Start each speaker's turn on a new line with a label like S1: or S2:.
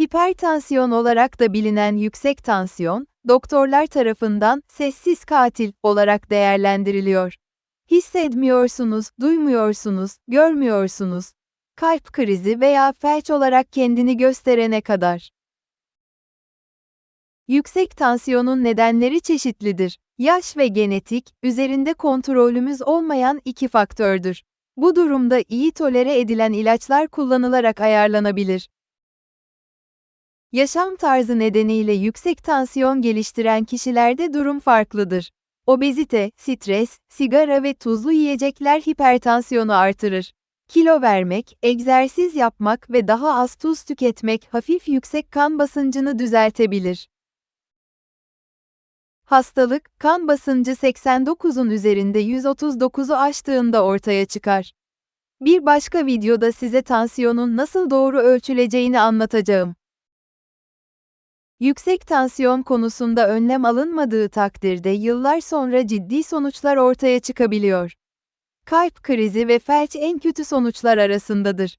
S1: Hipertansiyon olarak da bilinen yüksek tansiyon, doktorlar tarafından sessiz katil olarak değerlendiriliyor. Hissetmiyorsunuz, duymuyorsunuz, görmüyorsunuz. Kalp krizi veya felç olarak kendini gösterene kadar. Yüksek tansiyonun nedenleri çeşitlidir. Yaş ve genetik, üzerinde kontrolümüz olmayan iki faktördür. Bu durumda iyi tolere edilen ilaçlar kullanılarak ayarlanabilir. Yaşam tarzı nedeniyle yüksek tansiyon geliştiren kişilerde durum farklıdır. Obezite, stres, sigara ve tuzlu yiyecekler hipertansiyonu artırır. Kilo vermek, egzersiz yapmak ve daha az tuz tüketmek hafif yüksek kan basıncını düzeltebilir. Hastalık, kan basıncı 89'un üzerinde 139'u aştığında ortaya çıkar. Bir başka videoda size tansiyonun nasıl doğru ölçüleceğini anlatacağım. Yüksek tansiyon konusunda önlem alınmadığı takdirde yıllar sonra ciddi sonuçlar ortaya çıkabiliyor. Kalp krizi ve felç en kötü sonuçlar arasındadır.